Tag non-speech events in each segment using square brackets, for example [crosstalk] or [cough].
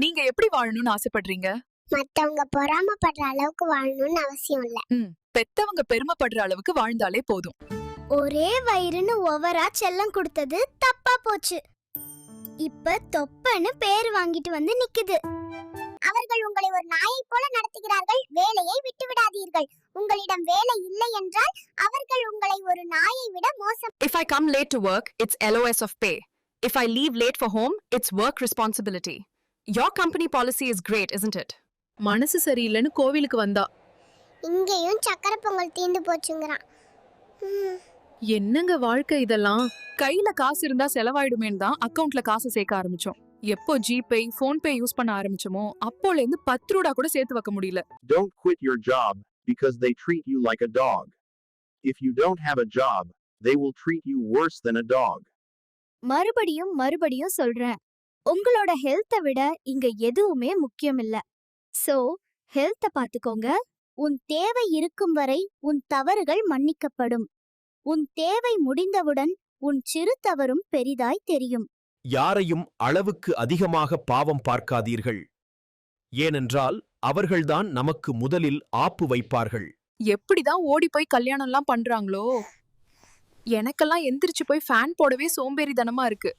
நீங்க எப்படி வாழணும்னு ஆசைப்படுறீங்க? மத்தவங்க பொறாமப்படுற அளவுக்கு வாழணும்னு அவசியம் இல்ல. பெத்தவங்க பெருமைப்படுற அளவுக்கு வாழ்ந்தாலே போதும். ஒரே வயிறுன்னு ஓவரா செல்லம் கொடுத்தது தப்பா போச்சு. இப்ப தொப்பன்னு பேர் வாங்கிட்டு வந்து நிக்குது. அவர்கள் உங்களை ஒரு நாயை போல நடத்துகிறார்கள். வேலையை விட்டு விடாதீர்கள். உங்களிடம் வேலை இல்லை என்றால் அவர்கள் உங்களை ஒரு நாயை விட மோசம். If I come late to work, it's LOS of pay. If I leave late for home, it's work responsibility. Your company policy is great, isn't it? மனசு சரியில்லைன்னு கோவிலுக்கு வந்தா. இங்கேயும் சக்கரை பொங்கல் தீந்து போச்சுங்கிறான். ம், என்னங்க வாழ்க்கை இதெல்லாம்? கையில காசு இருந்தா செலவாயிடுமேன்னு தான் அக்கவுண்ட்ல காசு சேர்க்க ஆரம்பிச்சோம். எப்போ ஜிபே ஃபோன் பே யூஸ் பண்ண ஆரம்பிச்சோமோ அப்போல இருந்து பத்து ரூபா கூட சேர்த்து வைக்க முடியல. Don't quit your job because they treat you like a dog. If you don't have a job, they will treat you worse than a dog. மறுபடியும் மறுபடியும் சொல்றேன். உங்களோட ஹெல்த்தை விட இங்க எதுவுமே முக்கியம் இல்ல. சோ ஹெல்த்த பாத்துக்கோங்க. உன் தேவை இருக்கும் வரை உன் தவறுகள் மன்னிக்கப்படும். உன் தேவை முடிந்தவுடன் உன் சிறு தவறும் பெரிதாய் தெரியும். யாரையும் அளவுக்கு அதிகமாக பாவம் பார்க்காதீர்கள். ஏனென்றால் அவர்கள்தான் நமக்கு முதலில் ஆப்பு வைப்பார்கள். எப்படிதான் ஓடி போய் கல்யாணம் எல்லாம் பண்றாங்களோ? எனக்கெல்லாம் எந்திரிச்சு போய் ஃபேன் போடவே சோம்பேறித்தனமா இருக்கு.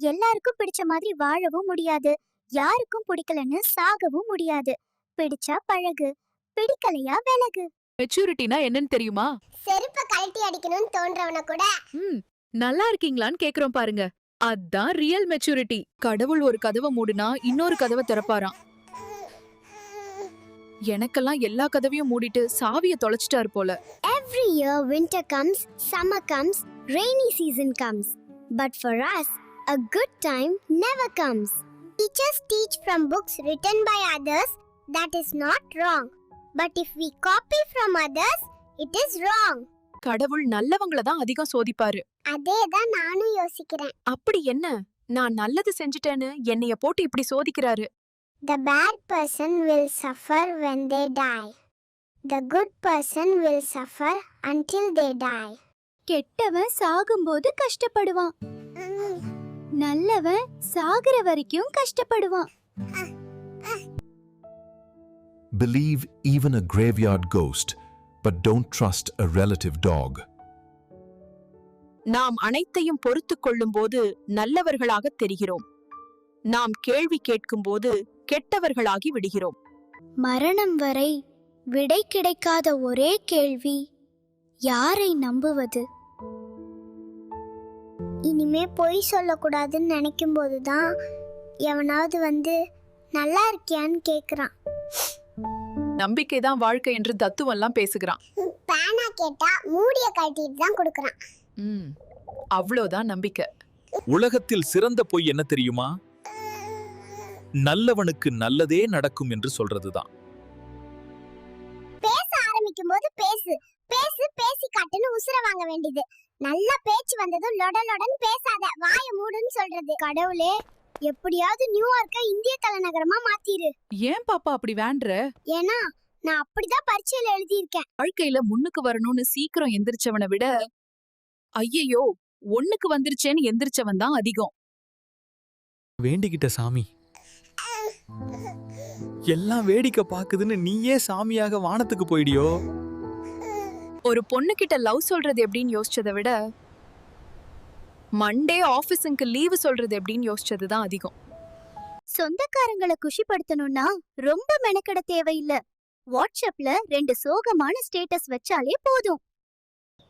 எல்லாருக்கும் பிடிச்ச மாதிரி வாழவும் முடியாது. யாருக்கும் பிடிக்கலன்னு சாகவும் முடியாது. பிடிச்சா பழகு பிடிக்கலையா விலகு. மெச்சூரிட்டினா என்னன்னு தெரியுமா? செருப்பை கழட்டி அடிக்கணும்னு தோன்றவன கூட. ம் நல்லா இருக்கீங்களான்னு கேக்குறோம் பாருங்க. அதான் ரியல் மெச்சூரிட்டி கடவுள் ஒரு கதவை மூடுனா இன்னொரு கதவை திறப்பாராம். எனக்கெல்லாம் எல்லா கதவையும் மூடிட்டு சாவிய தொலைச்சிட்டாரு போல. Every year, winter comes, summer comes, rainy season comes. But for us, a good time never comes. Teachers teach from books written by others, that is not wrong. But if we copy from others, it is wrong. கடவுள் நல்லவங்கள தான் அதிகம் சோதிப்பாரு அதே தான் நானும் யோசிக்கிறேன் அப்படி என்ன நான் நல்லது செஞ்சுட்டேன்னு என்னைய போட்டு இப்படி சோதிக்கிறாரு The bad person will suffer when they die. The good person will suffer until they die. கெட்டவன் சாகும்போது கஷ்டப்படுவான் நல்லவன் சாகுற வரைக்கும் கஷ்டப்படுவான். Believe even a graveyard ghost, but don't trust a relative dog. நாம் அனைத்தையும் பொறுத்துக் கொள்ளும்போது நல்லவர்களாக தெரிகிறோம். நாம் கேள்வி கேட்கும்போது கெட்டவர்களாகி விடுகிறோம். மரணம் வரை விடை கிடைக்காத ஒரே கேள்வி யாரை நம்புவது? இனிமே பொய் சொல்லக்கூடாதுன்னு நினைக்கும் போதுதான் எவனாவது வந்து நல்லா இருக்கியான்னு கேக்குறான். நம்பிக்கை தான் வாழ்க்கை என்று தத்துவம் எல்லாம் பேசுகிறான். பேனா கேட்டா மூடிய கட்டிட்டு தான் கொடுக்கறான். ம் அவ்வளோதான் நம்பிக்கை. உலகத்தில் சிறந்த பொய் என்ன தெரியுமா? நல்லவனுக்கு நல்லதே நடக்கும் என்று சொல்றதுதான். பேச ஆரம்பிக்கும் போது பேசு பேசு பேசி காட்டுன்னு உசுர வாங்க வேண்டியது. நல்ல பேச்சு வந்ததும் லொட லொடன்னு பேசாத வாய மூடுன்னு சொல்றது. கடவுளே எப்படியாவது நியூயார்க்க இந்திய தலைநகரமா மாத்திரு. ஏன் பாப்பா அப்படி வேண்ட ஏன்னா நான் அப்படிதான் பரீட்சையில எழுதியிருக்கேன். வாழ்க்கையில முன்னுக்கு வரணும்னு சீக்கிரம் எந்திரிச்சவனை விட ஐயையோ ஒண்ணுக்கு வந்துருச்சேன்னு எந்திரிச்சவன் தான் அதிகம். வேண்டிக்கிட்ட சாமி. எல்லாம் வேடிக்கை பாக்குதுன்னு நீயே சாமியாக வானத்துக்கு போயிடியோ? ஒரு பொண்ணு கிட்ட லவ் சொல்றது எப்படின்னு யோசிச்சதை விட மண்டே ஆபீஸுக்கு லீவு சொல்றது எப்படின்னு யோசிச்சது தான் அதிகம். சொந்தக்காரங்களை குஷிப்படுத்தணும்னா ரொம்ப மெனக்கெட தேவையில்ல. வாட்ஸ்அப்ல ரெண்டு சோகமான ஸ்டேட்டஸ் வச்சாலே போதும்.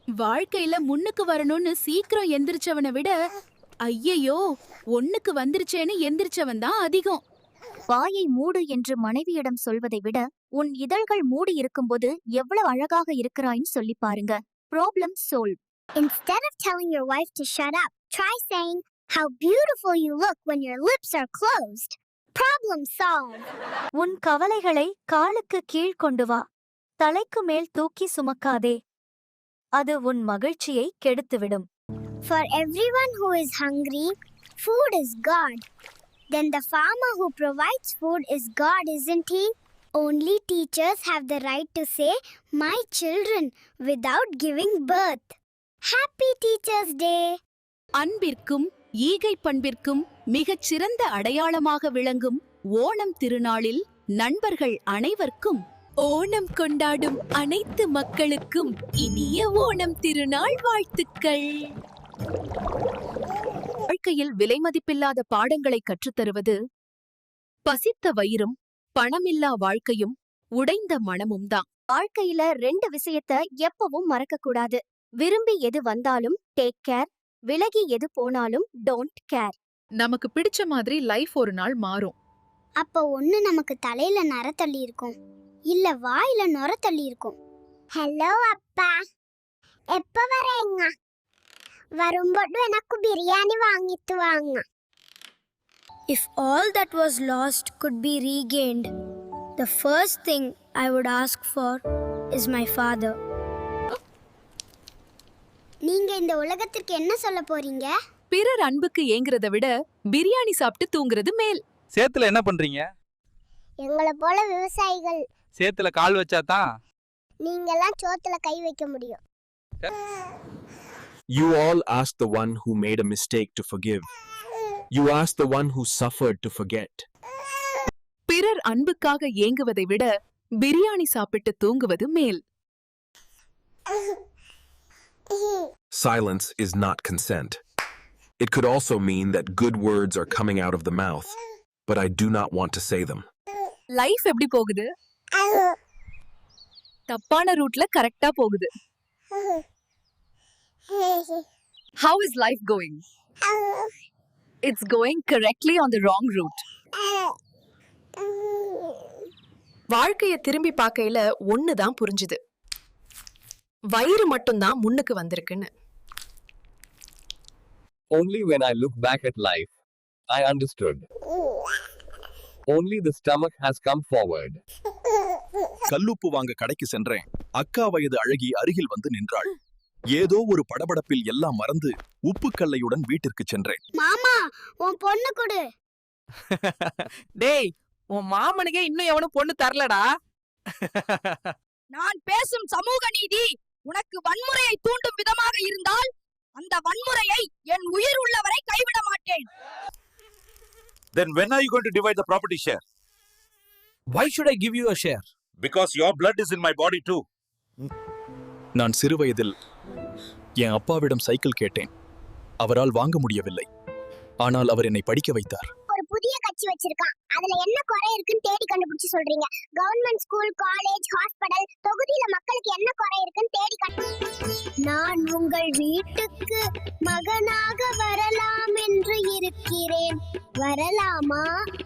வாழ்க்கையில முன்னுக்கு வரணும்னு சீக்கிரம் எந்திரிச்சவனை விட ஐயையோ ஒண்ணுக்கு வந்துருச்சேன்னு எந்திரிச்சவன் தான் அதிகம். வாயை மூடு என்று மனைவியிடம் சொல்வதை விட உன் இதழ்கள் மூடி இருக்கும்போது எவ்வளவு அழகாக இருக்கிறாய்ன்னு சொல்லி பாருங்க problem solve Instead of telling your wife to shut up, try saying how beautiful you look when your lips are closed. Problem solved. உன் கவலைகளை காலுக்கு கீழ் கொண்டு வா தலைக்கு மேல் தூக்கி சுமக்காதே அது உன் மகிழ்ச்சியை கெடுத்துவிடும் For everyone who is hungry, food is God. Then the farmer who provides food is God, isn't he? Only teachers have the right to say, My children, without giving birth. Happy Teacher's Day! அன்பிற்கும் ஈகை பண்பிற்கும் மிகச் சிறந்த அடையாளமாக விளங்கும் ஓணம் திருநாளில் நண்பர்கள் அனைவருக்கும் ஓணம் கொண்டாடும் அனைத்து மக்களுக்கும் இனிய ஓணம் திருநாள் வாழ்த்துக்கள் வாழ்க்கையில் விலைமதிப்பில்லாத பாடங்களை கற்றுத்தருவது பசித்த வயிறும் பணமில்லா வாழ்க்கையும் உடைந்த மனமும் தான். வாழ்க்கையில ரெண்டு விஷயத்த எப்பவும் மறக்க கூடாது விரும்பி எது வந்தாலும் டேக் கேர் விலகி எது போனாலும் டோன்ட் கேர் நமக்கு பிடிச்ச மாதிரி லைஃப் ஒரு நாள் மாறும். அப்போ ஒண்ணு நமக்கு தலையில நர தள்ளி இருக்கும். இல்ல வாயில நொர தள்ளி இருக்கும். ஹலோ அப்பா. எப்ப வரேங்க வரும்போது எனக்கு பிரியாணி வாங்கிட்டு வாங்க If all that was lost could be regained, the first thing I would ask for is my father. நீங்க இந்த உலகத்திற்கு என்ன சொல்ல போறீங்க? பிறர் அன்புக்கு ஏங்குறத விட பிரியாணி சாப்பிட்டு தூங்குறது மேல். சேத்துல என்ன பண்றீங்க? எங்களை போல விவசாயிகள். சேத்துல கால் வச்சா தான் நீங்கெல்லாம் சோத்துல கை வைக்க முடியும். You all ask the one who made a mistake to forgive. You ask the one who suffered to forget. பிறர் அன்புக்காக ஏங்குவதை விட பிரியாணி சாப்பிட்டு தூங்குவது மேல் Silence is not consent. It could also mean that good words are coming out of the mouth, but I do not want to say them. Life எப்படி போகுது தப்பான ரூட்ல கரெக்டா போகுது how is life going it's going correctly on the wrong route வாழ்க்கைய திரும்பி பார்க்கையில ஒண்ணுதான் புரிஞ்சுது. வயிறு மட்டும்தான் முன்னுக்கு வந்திருக்குன்னு. Only when I look back at life, I understood. Only the stomach has come forward. கல்லுப்பு வாங்க கடைக்கு சென்றேன். அக்கா வயது அழகி அருகில் வந்து நின்றாள். ஏதோ ஒரு படபடப்பில் எல்லாம் மறந்து உப்புக்கல்லையுடன் வீட்டிற்கு சென்றேன் மாமா உன் பொண்ணு கொடு [laughs] டேய் உன் மாமனுக்கே இன்னும் எவனும் பொண்ணு தரலடா [laughs] நான் பேசும் சமூக நீதி உனக்கு வன்முறையை தூண்டும் விதமாக இருந்தால் அந்த வன்முறையை என் உயிர் உள்ளவரை கைவிட மாட்டேன் Then when are you going to divide the property share? Why should I give you a share? Because your blood is in my body too. நான் சிறுவயதில் என் அப்பாவிடம் சைக்கிள் கேட்டேன். அவரால் வாங்க முடியவில்லை. ஆனால் அவர் என்னை படிக்க வைத்தார். ஒரு புதிய கட்சி வச்சிருக்கான். அதுல என்ன குறை இருக்குன்னு தேடி கண்டுபிடிச்சு சொல்றீங்க. கவர்மெண்ட் ஸ்கூல் காலேஜ் ஹாஸ்பிடல் தொகுதியில மக்களுக்கு என்ன குறை இருக்குன்னு தேடி கண்டு நான் உங்கள் வீட்டுக்கு மகனாக வரலாம் என்று இருக்கிறேன். வரலாமா?